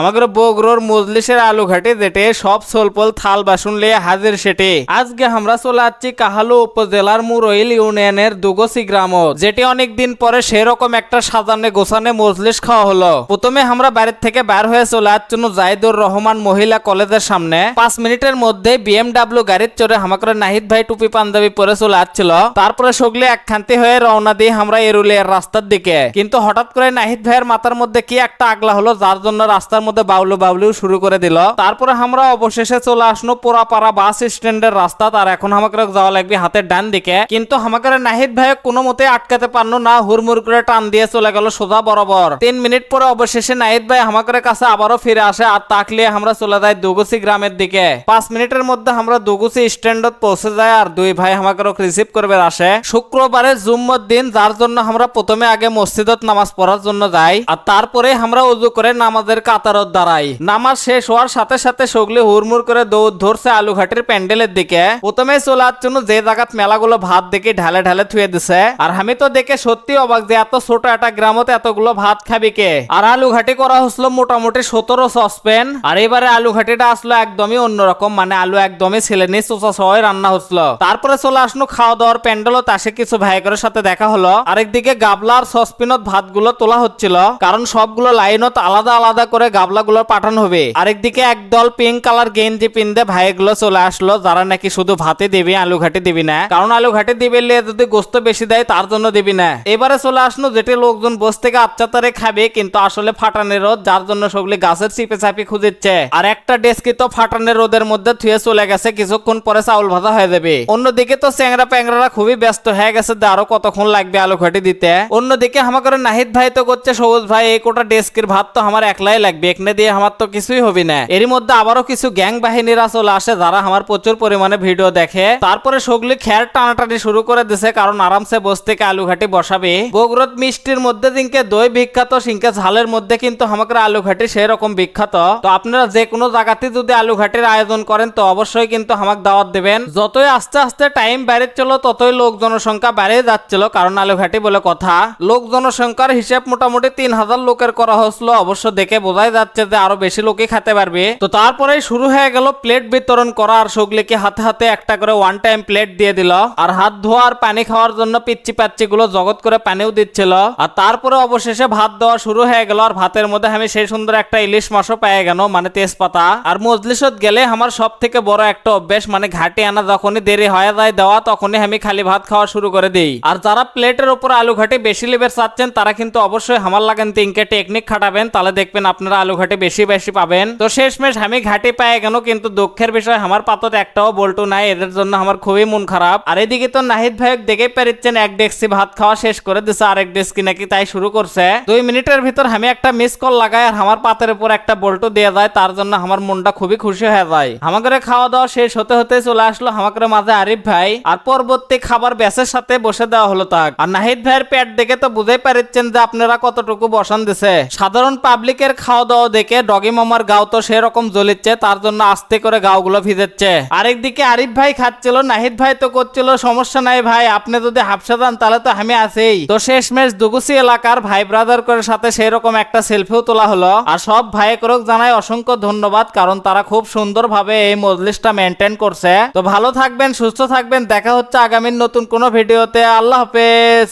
আমাদের বগরোর মজলিসের আলু ঘাটে যেটে সব সোলপল থাল বাসন লিয়ে হাজির সেটে। আজকে আমরা চলে যাচ্ছি কাহালু উপজেলার মুরইল ইউনিয়নের দুগসি গ্রামত, যেটি অনেক দিন পরে সেরকম একটা সাজানে গোছানে খাওয়া হলো। প্রথমে আমরা বাড়ির থেকে বের হয়ে চলে জাইদুর রহমান মহিলা কলেজের সামনে। পাঁচ মিনিটের মধ্যে বিএমডাব্লিউ গাড়ির চড়ে আমাকে নাহিদ ভাই টুপি পাঞ্জাবি পরে চলে যাচ্ছিল তারপরে সগলে একখান্তি হয়ে রওনা দিয়ে আমরা এরুলিয়ার রাস্তার দিকে। কিন্তু হঠাৎ করে নাহিদ ভাইয়ের মাথার মধ্যে কি একটা আগলা হলো, যার জন্য রাস্তার মধ্যে বাউলু বাউলু শুরু করে দিল। তারপরে আমরা অবশেষে চলে আসলো পোড়াপাড়া বাস স্ট্যান্ডের রাস্তা। তার এখন আমাকে যাওয়া লাগবে হাতের ডান দিকে। কিন্তু আমাকে নাহিদ ভাই কোনো মতে আটকাতে পারল না। হুড়মুড় করে টান দিয়ে চলে গেল সোজা বরাবর। তিন মিনিট পরে অবশেষে নাহিদ ভাই আমাকে কাছে আবারও ফিরে আসে আর তাকলিয়ে আমরা চলে যাই দুগুসি গ্রামের দিকে। পাঁচ মিনিটের মধ্যে আমরা দুগুসি স্ট্যান্ডত পৌঁছে যাই আর দুই ভাই আমাকে রিসিভ করবে আসে। শুক্রবারে জুম্মর দিন, যার জন্য আমরা প্রথমে আগে মসজিদত নামাজ পড়ার জন্য যাই। আর তারপরে আমরা উজু করে নামাজের কাতারত দাঁড়াই। নামাজ শেষ হওয়ার সাথে সাথে সগলি হুড়মুড় করে দৌড় ধরছে আলুঘাটের প্যান্ডেলের দিকে। প্রথমে চলে জন্য যে জায়গাত মেলাগুলো ভাত দেখে ঢালে ঢালে থুয়ে দিছে। আর আমি তো দেখে সত্যি অবাক যে এত ছোট একটা গ্রামতে এতগুলো ভাত খাবি কে? আর আলু ঘাটি করা হচ্ছিল মোটামুটি সতেরো সসপেন আর এবারে আলু ঘাটিটা আসলো একদমই অন্যরকম মানে আলু একদমই ছেলে নিয়ে চোচা সবাই রান্না হচ্ছিল। তারপরে চলে আসলো খাওয়া দাওয়ার প্যান্ডেলও তাসে কিছু ভাইকরের সাথে দেখা হলো। আরেকদিকে গাবলা আর সসপিনত ভাতগুলো তোলা হচ্ছিল, কারণ সবগুলো লাইনত আলাদা আলাদা করে গাবলাগুলো পাঠানো হবে। আরেকদিকে একদল পিঙ্ক কালার গেঞ্জি পিনদে ভাইগুলো চলে আসলো, যারা নাকি শুধু ভাতে দিবি আলু ঘাটি দিবি না। কারণ আলু ঘাটি দিবি যদি গোস্ত বেশি দেয়, তার জন্য দিবি না। এবারে চলে আসলো যেটি লোকজন বস থেকে আচ্ছাতারে খাবে, কিন্তু আসলে ফাটানের রোদ, যার জন্য সবগুলি গাছের চিপে চাপি খুঁজিচ্ছে আর একটা ডেস্কি তো ফাটানের রোদের মধ্যে থুয়ে চলে গেছে, কিছুক্ষণ পরে চাউল ভাজা হয়ে যাবে। অন্যদিকে তো চ্যাংরা প্যাংরারা খুবই ব্যস্ত হয়ে গেছে, যে আরও কতক্ষণ লাগবে আলু ঘাটি দিতে। অন্যদিকে আমাকে নাহিদ ভাই তো করছে, সবুজ ভাই, এই কোটা ডেস্কের ভাত তো আমার একলাই লাগবে এখানে দিয়ে আমার তো কিছুই হবে না। এরই মধ্যে আবারও কিছু গ্যাং বাহিনীরা চলে আসে যারা আমার প্রচুর পরিমাণে ভিডিও দেখে। তারপরে সগলি খেয়ার টানাটানি শুরু করে দিছে কারণ আরামসে বস থেকে আলু ঘাটি বসাবে। বগুড়ত মিষ্টির মধ্যে দিনকে দই বিখ্যাত সিংকে ঝালের মধ্যে কিন্তু আমাকে আলু ঘাটি সেরকম বিখ্যাত। তো আপনারা যে কোনো জায়গাতে যদি আলু ঘাটির আয়োজন করেন, তো অবশ্যই কিন্তু আমাকে দাওয়াত দেবেন। যতই আস্তে আস্তে টাইম বেড়ে চলো, ততই লোক জনসংখ্যা বেড়ে যাচ্ছিল কারণ আলু ঘাটি বলে কথা। লোক জনসংখ্যার হিসেব মোটামুটি তিন হাজার লোকের করা হয়েছিল, অবশ্য দেখে বোঝাই যাচ্ছে যে আরও বেশি লোকই খেতে পারবে। তো তারপরেই শুরু হয়ে গেল প্লেট বিতরণ করা আর সগলিকে হাতে হাতে একটা করে ওয়ান টাইম প্লেট দিয়ে দিল। আর হাত ধোয়া আর পানি খাওয়ার জন্য পিচ্ছি পাচ্ছি গুলো জগৎ করে পানিও দিচ্ছিল। আর তারপরে অবশেষে ভাত দেওয়া শুরু হয়ে গেল আর ভাতের মধ্যে আমি সেই সুন্দর একটা ইলিশ মাছও পেয়ে গেল মানে তেজপাতা। আর মজলিসত গেলে আমার সব থেকে বড় একটা অভ্যেস মানে ঘাটি আনা যখনই দেরি হয়ে যায় দেওয়া, তখনই আমি খালি ভাত খাওয়া শুরু করে দিই। আর যারা প্লেটের উপর আলু ঘাটে বেশি লেবের চাচ্ছেন, তারা কিন্তু অবশ্যই আমার লাগেন তিনকে টেকনিক খাটাবেন, তাহলে দেখবেন আপনারা আলু ঘাটি বেশি বেশি পাবেন। তো শেষমেশ আমি ঘাটি পেয়ে গেল কিন্তু দুঃখের বিষয়, আমার পাতত একটাও বল্টু নাই, এদের জন্য আমার খুবই মন খারাপ। আর এদিকে তো নাহিদ ভাই দেখে পেরেছেন, এক ডেক্সি ভাত খাওয়া শেষ করে দিছে, আরেক ডেস্কি নাকি তাই শুরু করছে। দুই মিনিটের ভিতর আমি একটা মিস কল লাগাই, আর আমার পাতের উপর একটা বল্টু দিয়ে যায়, তার জন্য আমার মনটা খুবই খুশি হয়ে যায়। আমাকে খাওয়া দাওয়া শেষ হতে হতে চলে আসলো আমাকে মাঝে আরিফ ভাই, আর পরবর্তী খাবার ব্যাসের সাথে বসে দেওয়া হলো তাক। আর নাহিদ ভাইয়ের পেট দেখে তো বুঝাই পারছেন যে আপনারা কতটুকু বসান দিছে। সাধারণ পাবলিকের খাওয়া দাওয়া দেখে ডগি মামার গাও তো সেরকম জ্বলিচ্ছে, তার জন্য আস্তে করে গাওগুলো ভিজেচ্ছে। আরেকদিকে আরিফ ভাই খাচ্ছিল, নাহিদ ভাই তো করছিল, সমস্যা নাই ভাই, আপনি যদি হাফসা যান তাহলে তো আমি আছেই। তো শেষমেশ দুগুসি এলাকার ভাই ব্রাদার করে সাথে সেরকম একটা সেলফিও তোলা হলো। আর সব ভাই করক জানাই অসংখ্য ধন্যবাদ, কারণ তারা খুব সুন্দরভাবে এই মজলিসটা মেনটেন করছে। তো ভালো থাকবেন, সুস্থ থাকবেন, দেখা হচ্ছে আগামীর নতুন কোনো ভিডিওতে। আল্লাহ হাফেজ।